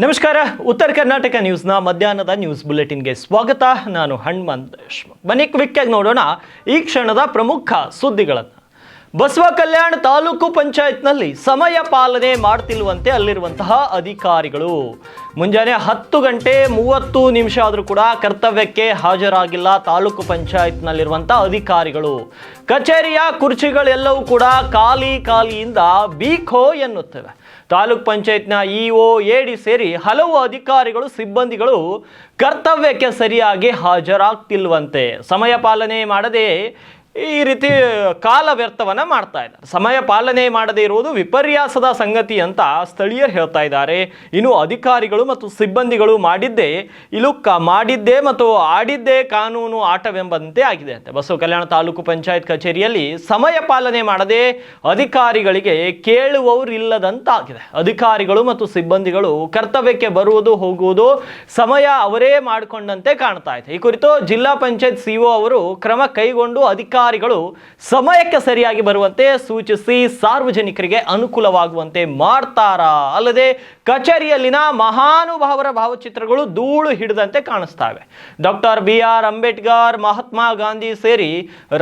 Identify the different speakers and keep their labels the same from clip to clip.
Speaker 1: ನಮಸ್ಕಾರ, ಉತ್ತರ ಕರ್ನಾಟಕ ನ್ಯೂಸ್ನ ಮಧ್ಯಾಹ್ನದ ನ್ಯೂಸ್ ಬುಲೆಟಿನ್ಗೆ ಸ್ವಾಗತ. ನಾನು ಹಣ್ಮಂತ್ ದೇಶ್ಮುಖ್. ಬನ್ನಿ ಆಗಿ ನೋಡೋಣ ಈ ಕ್ಷಣದ ಪ್ರಮುಖ ಸುದ್ದಿಗಳನ್ನು. ಬಸವ ಕಲ್ಯಾಣ ತಾಲೂಕು ಪಂಚಾಯತ್ನಲ್ಲಿ ಸಮಯ ಪಾಲನೆ ಮಾಡ್ತಿಲ್ವಂತೆ ಅಲ್ಲಿರುವಂತಹ ಅಧಿಕಾರಿಗಳು. ಮುಂಜಾನೆ ಹತ್ತು ಗಂಟೆ ಮೂವತ್ತು ನಿಮಿಷ ಆದರೂ ಕೂಡ ಕರ್ತವ್ಯಕ್ಕೆ ಹಾಜರಾಗಿಲ್ಲ ತಾಲೂಕು ಪಂಚಾಯತ್ನಲ್ಲಿರುವಂಥ ಅಧಿಕಾರಿಗಳು. ಕಚೇರಿಯ ಕುರ್ಚಿಗಳೆಲ್ಲವೂ ಕೂಡ ಖಾಲಿ ಖಾಲಿಯಿಂದ ಬೀಖೋ ಎನ್ನುತ್ತವೆ. ತಾಲೂಕ್ ಪಂಚಾಯತ್ನ ಇಒ ಎಡಿ ಸೇರಿ ಹಲವು ಅಧಿಕಾರಿಗಳು ಸಿಬ್ಬಂದಿಗಳು ಕರ್ತವ್ಯಕ್ಕೆ ಸರಿಯಾಗಿ ಹಾಜರಾಗ್ತಿಲ್ವಂತೆ. ಸಮಯ ಪಾಲನೆ ಮಾಡದೆ ಈ ರೀತಿ ಕಾಲ ವ್ಯರ್ಥವನ್ನ ಮಾಡ್ತಾ ಇದ್ದಾರೆ. ಸಮಯ ಪಾಲನೆ ಮಾಡದೇ ಇರುವುದು ವಿಪರ್ಯಾಸದ ಸಂಗತಿ ಅಂತ ಸ್ಥಳೀಯರು ಹೇಳ್ತಾ ಇದ್ದಾರೆ. ಇನ್ನು ಅಧಿಕಾರಿಗಳು ಮತ್ತು ಸಿಬ್ಬಂದಿಗಳು ಮಾಡಿದ್ದೇ, ಇಲು ಕ ಮಾಡಿದ್ದೇ ಮತ್ತು ಆಡಿದ್ದೇ ಕಾನೂನು ಆಟವೆಂಬಂತೆ ಆಗಿದೆ ಅಂತೆ. ಬಸವ ಕಲ್ಯಾಣ ತಾಲೂಕು ಪಂಚಾಯತ್ ಕಚೇರಿಯಲ್ಲಿ ಸಮಯ ಪಾಲನೆ ಮಾಡದೆ ಅಧಿಕಾರಿಗಳಿಗೆ ಕೇಳುವವರಿಲ್ಲದಂತಾಗಿದೆ. ಅಧಿಕಾರಿಗಳು ಮತ್ತು ಸಿಬ್ಬಂದಿಗಳು ಕರ್ತವ್ಯಕ್ಕೆ ಬರುವುದು, ಹೋಗುವುದು ಸಮಯ ಅವರೇ ಮಾಡಿಕೊಂಡಂತೆ ಕಾಣ್ತಾ ಇದೆ. ಈ ಕುರಿತು ಜಿಲ್ಲಾ ಪಂಚಾಯತ್ ಸಿಒ ಅವರು ಕ್ರಮ ಕೈಗೊಂಡು ಅಧಿಕಾರಿಗಳು ಸಮಯಕ್ಕೆ ಸರಿಯಾಗಿ ಬರುವಂತೆ ಸೂಚಿಸಿ ಸಾರ್ವಜನಿಕರಿಗೆ ಅನುಕೂಲವಾಗುವಂತೆ ಮಾಡ್ತಾರಾ? ಅಲ್ಲದೆ ಕಚೇರಿಯಲ್ಲಿನ ಮಹಾನುಭಾವರ ಭಾವಚಿತ್ರಗಳು ಧೂಳು ಹಿಡಿದಂತೆ ಕಾಣಿಸ್ತಾವೆ. Doctor B R Ambedkar, Mahatma Gandhi ಸೇರಿ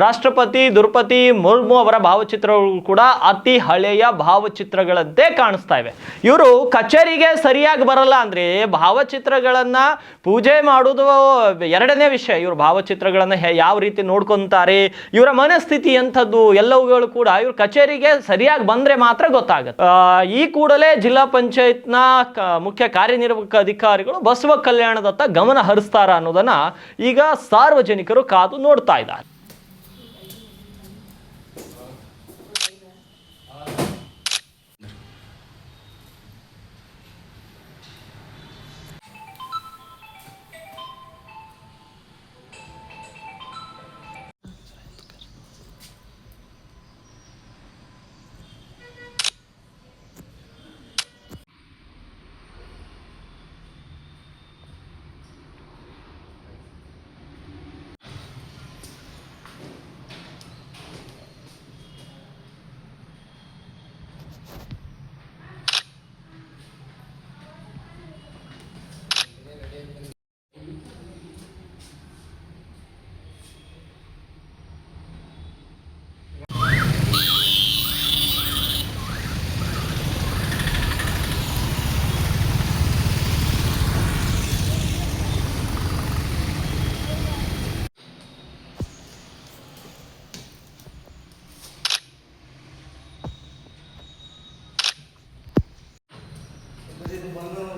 Speaker 1: ರಾಷ್ಟ್ರಪತಿ ದ್ರೌಪದಿ ಮುರ್ಮು ಅವರ ಭಾವಚಿತ್ರಗಳು ಕೂಡ ಅತಿ ಹಳೆಯ ಭಾವಚಿತ್ರಗಳಂತೆ ಕಾಣಿಸ್ತಾ ಇವೆ ಇವರು ಕಚೇರಿಗೆ ಸರಿಯಾಗಿ ಬರಲ್ಲ ಅಂದ್ರೆ ಭಾವಚಿತ್ರಗಳನ್ನ ಪೂಜೆ ಮಾಡುವುದು ಎರಡನೇ ವಿಷಯ. ಇವರು ಭಾವಚಿತ್ರಗಳನ್ನ ಯಾವ ರೀತಿ ನೋಡ್ಕೊಂತಾರೆ ಇವರ ಮನಸ್ಥಿತಿ ಎಂಥದ್ದು ಎಲ್ಲವುಗಳು ಕೂಡ ಇವ್ರ ಕಚೇರಿಗೆ ಸರಿಯಾಗಿ ಬಂದ್ರೆ ಮಾತ್ರ ಗೊತ್ತಾಗುತ್ತೆ. ಈ ಕೂಡಲೇ ಜಿಲ್ಲಾ ಪಂಚಾಯತ್ನ ಮುಖ್ಯ ಕಾರ್ಯನಿರ್ವಾಹಕ ಅಧಿಕಾರಿಗಳು ಬಸವ ಕಲ್ಯಾಣದತ್ತ ಗಮನ ಹರಿಸ್ತಾರ ಅನ್ನೋದನ್ನ ಈಗ ಸಾರ್ವಜನಿಕರು ಕಾದು ನೋಡ್ತಾ ಇದ್ದಾರೆ. ಬಂದು